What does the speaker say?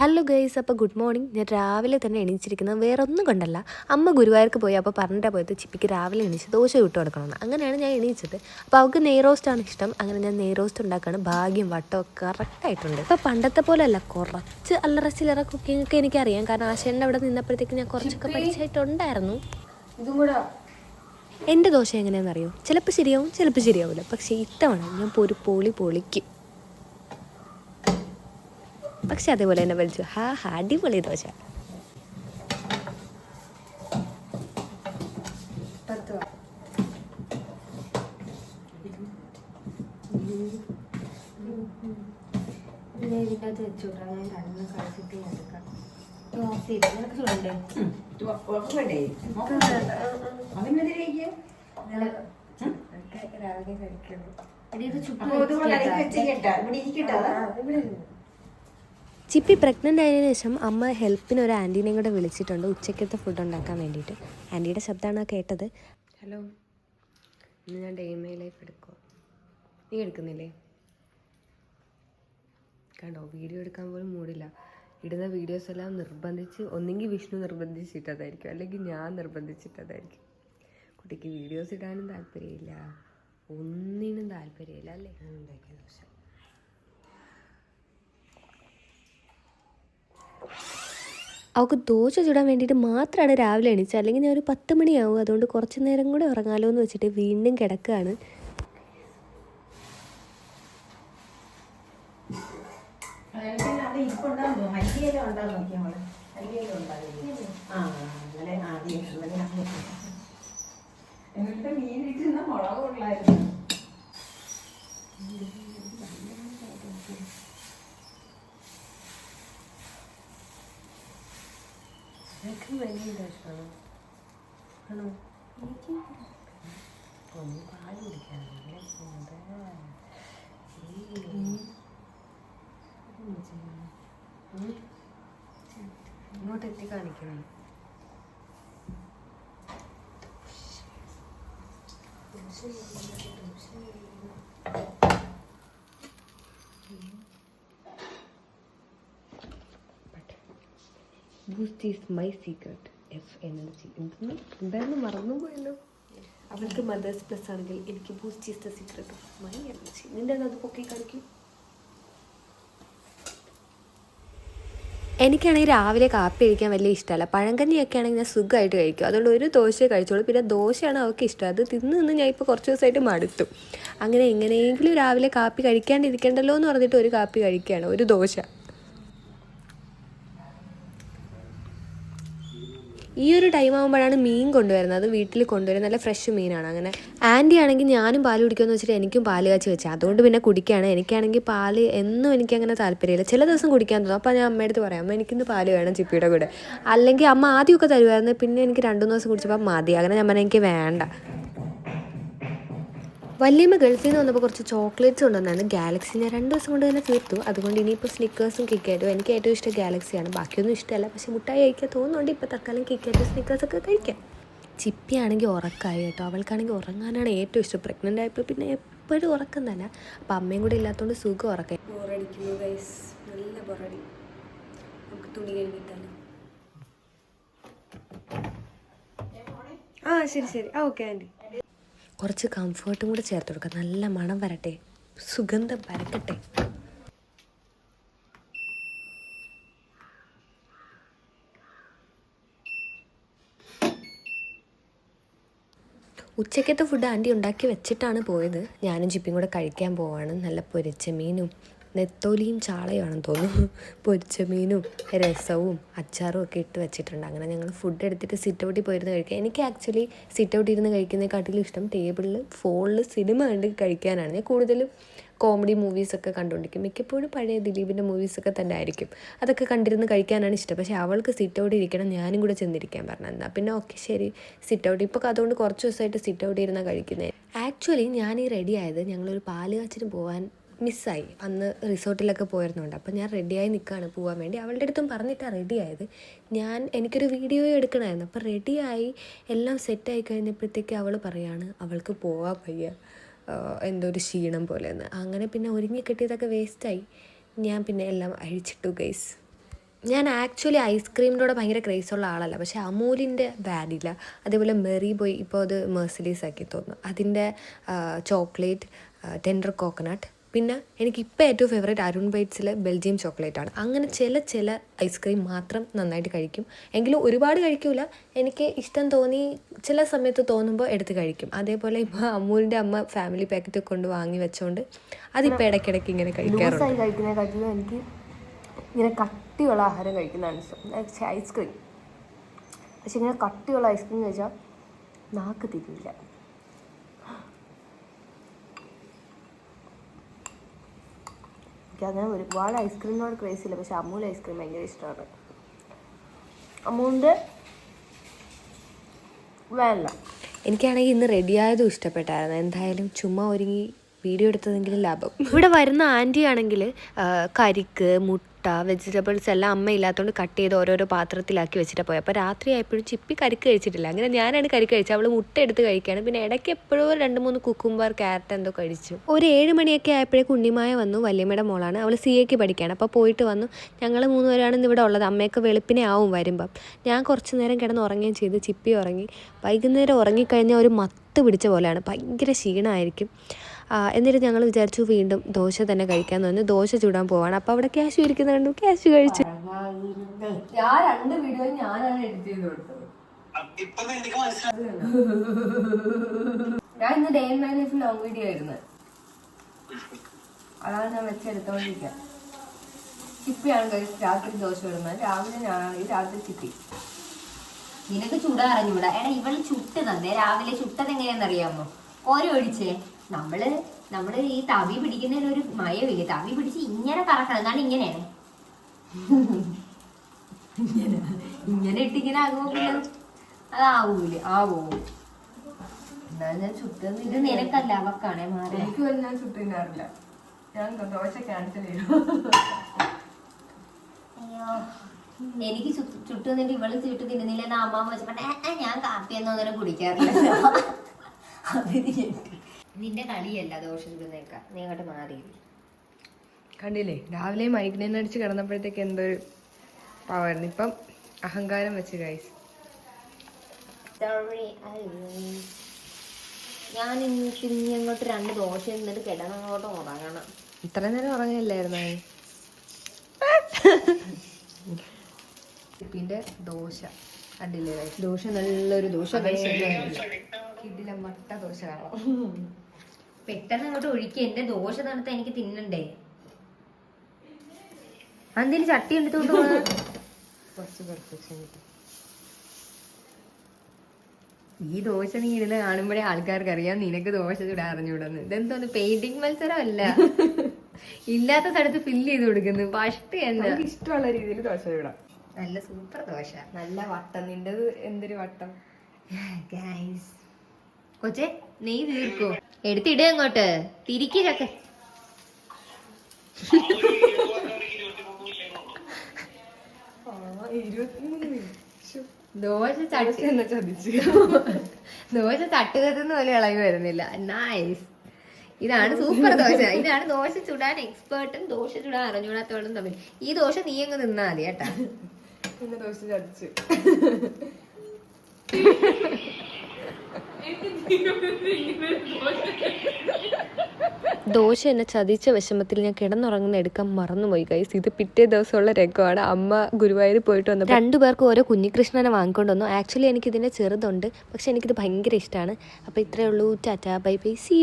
Hello guys അപ്പോൾ good morning ഞാൻ രാവിലെ തന്നെ എണീച്ചിരിക്കുന്നത്. വേറെ ഒന്നും കണ്ടല്ല. അമ്മ ഗുരുവായൂർക്ക് പോയി അപ്പോൾ പറഞ്ഞിട്ടാണ് പോയത് ചിപ്പിക്ക് രാവിലെ എണീച്ച് ദോശ ഇട്ട് കൊടുക്കണമെന്ന് അങ്ങനെയാണ് ഞാൻ എണീച്ചത്. അപ്പോൾ അവൾക്ക് നെയ്റോസ്റ്റാണ് ഇഷ്ടം. അങ്ങനെ ഞാൻ നെയ്റോസ്റ്റ് ഉണ്ടാക്കുകയാണ് ഭാഗ്യം വട്ടവും കറക്റ്റായിട്ടുണ്ട് അപ്പോൾ പണ്ടത്തെ പോലെ അല്ല കുറച്ച് അല്ലറ ചില്ലറ കുക്കിംഗ് ഒക്കെ എനിക്കറിയാം. കാരണം ആശേന്റെ അവിടെ നിന്നപ്പോഴത്തേക്ക് ഞാൻ കുറച്ചൊക്കെ പഠിച്ചായിട്ടുണ്ടായിരുന്നു. ഇതും കൂടെ. എന്റെ ദോശ എങ്ങനെയാണെന്നറിയോ? ചിലപ്പോൾ ശരിയാവും ചിലപ്പോൾ ശരിയാവില്ല. പക്ഷേ ഇത്തവണ ഞാൻ ഇപ്പോൾ ഒരു പൊളി പൊളിക്കും. പക്ഷെ അതേപോലെ തന്നെ വലിച്ചു ഹാ ഹാ അടിപൊളി ദോശ. ഇതിന്റെ അകത്ത് വെച്ചു വിടാം ഞാൻ രണ്ടെണ്ണം കഴിച്ചിട്ട് ഞാൻ എടുക്കാം. ഇത് ഓഫ് ചെയ്ത്? നിനക്ക് ചൂടണ്ടേ ഇതൊക്കെ രാവിലെ കഴിക്കുള്ളൂ. ഇത് ചുറ്റും ചിപ്പി പ്രഗ്നന്റ് ആയതിനു ശേഷം അമ്മ ഹെൽപ്പിന് ഒരു ആന്റീനെയും കൂടെ വിളിച്ചിട്ടുണ്ട്. ഉച്ചക്കത്തെ ഫുഡ് ഉണ്ടാക്കാൻ വേണ്ടിയിട്ട്. ആന്റിയുടെ ശബ്ദമാണ് കേട്ടത്? ഹലോ. ഇന്ന് ഞാൻ ഡേ മൈ ലൈഫ് എടുക്കുക നീ എടുക്കുന്നില്ലേ? കണ്ടോ വീഡിയോ എടുക്കാൻ പോലും മൂടില്ല. ഇടുന്ന വീഡിയോസ് എല്ലാം നിർബന്ധിച്ച് ഒന്നെങ്കിൽ വിഷ്ണു നിർബന്ധിച്ചിട്ടതായിരിക്കും. അല്ലെങ്കിൽ ഞാൻ നിർബന്ധിച്ചിട്ടതായിരിക്കും. കുട്ടിക്ക് വീഡിയോസ് ഇടാനും താല്പര്യമില്ല. ഒന്നിനും താല്പര്യമില്ല അല്ലേ? ഞാൻ ഉണ്ടാക്കിയ ദോശ അവൾക്ക് ദോശ ചുടാൻ വേണ്ടിയിട്ട് മാത്രമാണ് രാവിലെ എണീച്ചത്. അല്ലെങ്കിൽ ഞാൻ ഒരു പത്ത് മണിയാവും. അതുകൊണ്ട് കുറച്ച് നേരം കൂടെ ഉറങ്ങാലോ എന്ന് വെച്ചിട്ട് വീണ്ടും കിടക്കുകയാണ്. എനിക്ക് വലിയ ദോഷമാണോ ആണോ എനിക്ക് ഒന്ന് പാൽ കുടിക്കാനല്ലേ ഇങ്ങോട്ട് എത്തി കാണിക്കണം Boost is my secret of energy എന്തെന്ന്? എന്തായിരുന്നു? മറന്നു പോയല്ലോ അവൾക്ക് മദേഴ്സ് പ്ലസ് ആണെങ്കിൽ എനിക്ക് Boost is the secret of my energy നിന്റെ അത് പൊക്കി കാണിക്കും. എനിക്കാണെങ്കിൽ രാവിലെ കാപ്പി കഴിക്കാൻ വലിയ ഇഷ്ടമല്ല. പഴങ്കഞ്ഞിയൊക്കെ ആണെങ്കിൽ ഞാൻ സുഖമായിട്ട് കഴിക്കും. അതുകൊണ്ട് ഒരു ദോശയെ കഴിച്ചോളൂ. പിന്നെ ദോശയാണ് അവൾക്ക് ഇഷ്ടം. അത് തിന്ന് നിന്ന് ഞാൻ ഇപ്പോൾ കുറച്ച് ദിവസമായിട്ട് മടുത്തു. അങ്ങനെ എങ്ങനെയെങ്കിലും രാവിലെ കാപ്പി കഴിക്കാണ്ടിരിക്കണ്ടല്ലോ എന്ന് പറഞ്ഞിട്ട് ഒരു കാപ്പി കഴിക്കുകയാണ്. ഒരു ദോശ. ഈ ഒരു ടൈം ആകുമ്പോഴാണ് മീൻ കൊണ്ടുവരുന്നത്. വീട്ടിൽ കൊണ്ടുവരുന്നത്. നല്ല ഫ്രഷ് മീനാണ്. അങ്ങനെ ആന്റി ആണെങ്കിൽ ഞാനും പാൽ കുടിക്കുമെന്ന് വെച്ചിട്ട് എനിക്കും പാൽ കാച്ചി വെച്ചാൽ അതുകൊണ്ട് പിന്നെ കുടിക്കുകയാണ്. എനിക്കാണെങ്കിൽ പാൽ എന്നും എനിക്ക് അങ്ങനെ താല്പര്യമില്ല. ചില ദിവസം കുടിക്കാൻ തോന്നും. അപ്പോൾ ഞാൻ അമ്മയുടെ അടുത്ത് പറയാം അമ്മ എനിക്കിന്ന് പാൽ വേണം ചിപ്പിയുടെ കൂടെ. അല്ലെങ്കിൽ അമ്മ ആദ്യമൊക്കെ തരുമായിരുന്നു. പിന്നെ എനിക്ക് രണ്ടു ദിവസം കുടിച്ചപ്പോൾ മതി. അങ്ങനെ ഞാൻ പറഞ്ഞാൽ എനിക്ക് വേണ്ട. വല്യമ്മ ഗൾഫിൽ നിന്ന് വന്നപ്പോൾ കുറച്ച് ചോക്ലേറ്റ്സ് കൊണ്ടുവന്നാണ് ഗാലക്സി ഞാൻ രണ്ട് ദിവസം കൊണ്ട് തന്നെ തീർത്തു. അതുകൊണ്ട് ഇനിയിപ്പോൾ സ്നിക്കേഴ്സും കിക്കായിട്ടും എനിക്ക് ഏറ്റവും ഇഷ്ടം ഗാലക്സിയാണ് ബാക്കിയൊന്നും ഇഷ്ടമല്ല. പക്ഷേ മുട്ടായി കഴിക്കാൻ തോന്നുന്നുണ്ട്. ഇപ്പോൾ തൽക്കാലം കിക്കായിട്ടും സ്നിക്കേഴ്സൊക്കെ കഴിക്കാം. ചിപ്പി ആണെങ്കിൽ ഉറക്കമായി കേട്ടോ. അവൾക്കാണെങ്കിൽ ഉറങ്ങാനാണ് ഏറ്റവും ഇഷ്ടം. പ്രഗ്നന്റ് ആയപ്പോൾ പിന്നെ എപ്പോഴും ഉറക്കം തന്നെ അപ്പോൾ അമ്മയും കൂടെ ഇല്ലാത്തതുകൊണ്ട് സുഖം ഉറക്കം ബോറടിക്കുന്നു ഗൈസ് നല്ല ബോറടി. നമുക്ക് തുണി കഴുകിയിട്ടല്ലോ ആ ശരി ശരി. ആ ഓക്കെ ആന്റി. കുറച്ച് കംഫേർട്ടും കൂടെ ചേർത്ത് കൊടുക്കാം. നല്ല മണം വരട്ടെ. സുഗന്ധം പരക്കട്ടെ. ഉച്ചക്കത്തെ ഫുഡ് ആന്റി ഉണ്ടാക്കി വെച്ചിട്ടാണ് പോയത്. ഞാനും ചിപ്പിയും കൂടെ കഴിക്കാൻ പോവാണ്. നല്ല പൊരിച്ച മീനും നെത്തോലിയും ചാളയുമാണെന്ന് തോന്നുന്നു. പൊരിച്ച മീനും രസവും അച്ചാറും ഒക്കെ ഇട്ട് വെച്ചിട്ടുണ്ട്. അങ്ങനെ ഞങ്ങൾ ഫുഡ് എടുത്തിട്ട് സിറ്റ് ഔട്ടിൽ പോയിരുന്ന് കഴിക്കുക എനിക്ക് ആക്ച്വലി സിറ്റ് ഔട്ടിൽ ഇരുന്ന് കഴിക്കുന്നതിനെക്കാട്ടിലും ഇഷ്ടം ടേബിളിൽ ഫോണിൽ സിനിമ കണ്ട് കഴിക്കാനാണ്. ഞാൻ കൂടുതലും കോമഡി മൂവീസൊക്കെ കണ്ടുകൊണ്ടിരിക്കും. മിക്കപ്പോഴും പഴയ ദിലീപിന്റെ മൂവീസൊക്കെ തന്നെ ആയിരിക്കും. അതൊക്കെ കണ്ടിരുന്ന് കഴിക്കാനാണ് ഇഷ്ടം. പക്ഷേ അവൾക്ക് സിറ്റ് ഔട്ട് ഇരിക്കണം ഞാനും കൂടെ ചെന്നിരിക്കാൻ പറഞ്ഞു. എന്നാൽ പിന്നെ ഓക്കെ ശരി സിറ്റ് ഔട്ട് ഇപ്പോൾ അതുകൊണ്ട് കുറച്ച് ദിവസമായിട്ട് സിറ്റ് ഔട്ട് ഇരുന്നാണ് കഴിക്കുന്നത് ആക്ച്വലി ഞാൻ ഈ റെഡി ആയത് ഞങ്ങളൊരു പാൽ കാച്ചിന് പോകാൻ മിസ്സായി. അന്ന് റിസോർട്ടിലൊക്കെ പോയിരുന്നുണ്ട്. അപ്പം ഞാൻ റെഡിയായി നിൽക്കുകയാണ് പോകാൻ വേണ്ടി. അവളുടെ അടുത്തും പറഞ്ഞിട്ടാണ് റെഡി ആയത്. ഞാൻ എനിക്കൊരു വീഡിയോ എടുക്കണമായിരുന്നു അപ്പോൾ റെഡിയായി എല്ലാം സെറ്റായി കഴിഞ്ഞപ്പോഴത്തേക്ക് അവൾ പറയാണ് അവൾക്ക് വയ്യ. ആഹ് എന്തോ ഒരു ക്ഷീണം പോലെയെന്ന് അങ്ങനെ പിന്നെ ഒരുങ്ങി കിട്ടിയതൊക്കെ വേസ്റ്റായി ഞാൻ പിന്നെ എല്ലാം അഴിച്ചിട്ടു ഗൈസ് ഞാൻ ആക്ച്വലി ഐസ്ക്രീമിനോട് ഭയങ്കര ക്രേസുള്ള ആളല്ല. പക്ഷേ അമൂലിന്റെ വാനില അതേപോലെ മെറി ബോയ് ഇപ്പോൾ അത് മെർസിഡീസ് ആക്കി തോന്നുന്നു. അതിന്റെ ചോക്ലേറ്റ് ടെൻഡർ കോക്കനട്ട് പിന്നെ എനിക്ക് ഇപ്പോൾ ഏറ്റവും ഫേവറേറ്റ് അരുൺ ബൈറ്റ്സിലെ ബെൽജിയം ചോക്ലേറ്റ് ആണ്. അങ്ങനെ ചില ചില ഐസ്ക്രീം മാത്രം നന്നായിട്ട് കഴിക്കും. എങ്കിലും ഒരുപാട് കഴിക്കില്ല എനിക്ക് ഇഷ്ടം തോന്നി ചില സമയത്ത് തോന്നുമ്പോൾ എടുത്ത് കഴിക്കും. അതേപോലെ ഇപ്പോൾ അമ്മൂലിന്റെ അമ്മ ഫാമിലി പാക്കറ്റ് കൊണ്ട് വാങ്ങി വെച്ചുകൊണ്ട് അതിപ്പോൾ ഇടയ്ക്കിടയ്ക്ക് ഇങ്ങനെ കഴിക്കാറുണ്ട്. കഴിക്കുന്നതിനെക്കാട്ടിലും എനിക്ക് ഇങ്ങനെ കട്ടിയുള്ള ആഹാരം കഴിക്കുന്നതാണ് ഇഷ്ടം. ഐസ്ക്രീം പക്ഷെ ഇങ്ങനെ കട്ടിയുള്ള ഐസ്ക്രീം കഴിച്ചാൽ നാക്ക് തിരിയില്ല. എനിക്ക് അങ്ങനെ ഒരുപാട് ഐസ്ക്രീമിനോട് ക്രേസ് ഇല്ല. പക്ഷെ അമൂൽ ഐസ്ക്രീം ഭയങ്കര ഇഷ്ടമാണ് അമൂലിന്റെ വേണ്ട. എനിക്കാണെങ്കിൽ ഇന്ന് റെഡിയായതും ഇഷ്ടപ്പെട്ടായിരുന്നു. എന്തായാലും ചുമ്മാ ഒരുങ്ങി വീഡിയോ എടുത്തതെങ്കിലും ലാഭം. ഇവിടെ വരുന്ന ആന്റി ആണെങ്കിൽ കരിക്ക് മുട്ട വെജിറ്റബിൾസ് എല്ലാം അമ്മ ഇല്ലാത്തതുകൊണ്ട് കട്ട് ചെയ്ത് ഓരോരോ പാത്രത്തിലാക്കി വെച്ചിട്ട് പോയി. അപ്പോൾ രാത്രി ആയപ്പോഴും ചിപ്പി കരിക്ക് കഴിച്ചിട്ടില്ല. അങ്ങനെ ഞാനാണ് കരിക്ക് കഴിച്ചത്. അവൾ മുട്ട എടുത്ത് കഴിക്കുകയാണ്. പിന്നെ ഇടയ്ക്ക് എപ്പോഴോ രണ്ട് മൂന്ന് കുക്കുംബർ ക്യാരറ്റ് എന്തോ കഴിച്ചു. ഒരു ഏഴ് മണിയൊക്കെ ആയപ്പോഴേക്കും ഉണ്ണിമായ വന്നു വല്യമ്മയുടെ മോളാണ്. അവൾ സി എക്ക് പഠിക്കുകയാണ്. അപ്പോൾ പോയിട്ട് വന്നു. ഞങ്ങൾ മൂന്നുപേരാണ് ഇന്ന് ഇവിടെ ഉള്ളത്. അമ്മയൊക്കെ വെളുപ്പിനെ ആവും വരുമ്പം. ഞാൻ കുറച്ച് നേരം കിടന്ന് ഉറങ്ങുകയും ചെയ്തു. ചിപ്പി ഉറങ്ങി. വൈകുന്നേരം ഉറങ്ങിക്കഴിഞ്ഞാൽ ഒരു മത്ത് പിടിച്ച പോലെയാണ്. ഭയങ്കര ക്ഷീണമായിരിക്കും. എന്നിട്ട് ഞങ്ങൾ വിചാരിച്ചു വീണ്ടും ദോശ തന്നെ കഴിക്കാൻ തോന്നി ദോശ ചൂടാൻ പോവാണ്. അപ്പോൾ അവിടെ ക്യാഷ് ഇരിക്കുന്ന കണ്ടു. ക്യാഷ് കഴിച്ചു. ഞാൻ രണ്ട് വീഡിയോ ഞാനാണ് എഡിറ്റ് ചെയ്ത് കൊടുത്തത്. ഞാൻ ഇന്ന് day in my life long video ആയിരുന്നു. അതാണ് ഞാൻ വെച്ചെടുത്തോണ്ടിരിക്കുക ചിപ്പിയാണ് രാത്രി ദോശ ഇടുന്നത്. രാവിലെ ഈ രാത്രി ചിപ്പി. നിനക്ക് ചുട അറിഞ്ഞൂടാ എടാ ഇവൾ ചുട്ടതന്നെ രാവിലെ ചുട്ടത് എങ്ങനെയാണെന്നറിയാമോ? ഓരോ ഒഴിച്ചേ. നമ്മൾ നമ്മൾ ഈ തവി പിടിക്കുന്നതിന് ഒരു മയമില്ല? തവി പിടിച്ച് ഇങ്ങനെ കറക്കണം എന്നാണ് ഇങ്ങനെയാണ് ഇങ്ങനെ. ഇങ്ങനെ ഇട്ടിങ്ങനെ ആകുമോ പിന്നെ അതാവൂല ആവോ? എന്നാ ഞാൻ ചുറ്റുന്നില്ല ഇത് നിനക്കല്ല അവക്കാണേ മാറി. എനിക്ക് ഞാൻ ചുട്ടിനാറില്ല ഞാൻ ദോശ ക്യാൻസൽ ചെയ്തു. അയ്യോ. എനിക്ക് ചുട്ടു നിന്നിട്ട് ഇവൾ ചുട്ടു തിന്നില്ല എന്നാ അമ്മ വെച്ചപ്പോ "ഏ, ഏ, ഞാൻ കാപ്പിയൊന്നും അങ്ങനെ കുടിക്കാറില്ല. അത് എനിക്ക്. നിന്റെ കളിയല്ല ദോഷം നീ അങ്ങോട്ട് മാറി. കണ്ടില്ലേ? രാവിലെ മൈഗ്രെയിൻ അടിച്ച് കിടന്നപ്പോഴത്തേക്ക് എന്തൊരു പവറായിരുന്നു ഇപ്പം അഹങ്കാരം വെച്ച് ഗൈസ് ഞാൻ ഇനി അങ്ങോട്ട് രണ്ട് ദോശ എന്നിട്ട് കിടന്ന് അങ്ങോട്ട് ഉറങ്ങണം. ഇത്ര നേരം ഉറങ്ങില്ലായിരുന്നു പിന്നെ ദോശ. കണ്ടില്ലേ ദോശ നല്ലൊരു ദോശ. കിടിലം മട്ട ദോശ കാണാം. പെട്ടെന്ന് അങ്ങോട്ട് ഒഴുക്കി. എന്റെ ദോശ തണുത്ത എനിക്ക് തിന്നണ്ടേ. അതിന് ചട്ടി എടുത്തോണ്ട് കുറച്ച് പെർഫെക്ഷൻ ഈ ദോശ നീ ഇരുന്ന് കാണുമ്പോഴേ ആൾക്കാർക്ക് അറിയാം നിനക്ക് ദോശ ചുടാൻ അറിഞ്ഞൂടെന്ന്. ഇതെന്തോന്ന് പെയിന്റിംഗ് മത്സരമല്ല. ഇല്ലാത്ത സ്ഥലത്ത് ഫില്ല് ചെയ്ത് കൊടുക്കുന്നു. പഷ്ട് എന്താ ഇഷ്ടമുള്ള രീതിയിൽ ദോശ ചൂടാം. നല്ല സൂപ്പർ ദോശ. നല്ല വട്ടം. നിന്റെ എന്തൊരു വട്ടം? ഗൈസ് കൊച്ചെ നെയ് തീർക്കോ എടുത്തിട അങ്ങോട്ട്. തിരിക്കി ചക്ക ദോശ തട്ടുകത്തുന്ന പോലെ ഇളകി വരുന്നില്ല. നൈസ് ഇതാണ് സൂപ്പർ ദോശ. ഇതാണ് ദോശ ചുടാൻ എക്സ്പേർട്ടും ദോശ ചുടാൻ അറിഞ്ഞൂടാത്തവളും തമ്മിൽ. ഈ ദോശ നീ അങ്ങ് നിന്നാ മതി കേട്ടാ. ദോശ ചതിച്ചു. ദോശ എന്നെ ചതിച്ച വിഷമത്തിൽ ഞാൻ കിടന്നുറങ്ങുന്ന എടുക്കാൻ മറന്നുപോയി കൈസ് ഇത് പിറ്റേ ദിവസമുള്ള രംഗമാണ്. അമ്മ ഗുരുവായൂർ പോയിട്ട് വന്നപ്പോൾ രണ്ടുപേർക്കും ഓരോ കുഞ്ഞികൃഷ്ണനെ വാങ്ങിക്കൊണ്ട് വന്നു. ആക്ച്വലി എനിക്കിതിന്റെ ചെറുതുണ്ട് പക്ഷെ എനിക്കിത് ഭയങ്കര ഇഷ്ടമാണ് അപ്പോൾ ഇത്രയേ ഉള്ളൂ. Tata bye bye C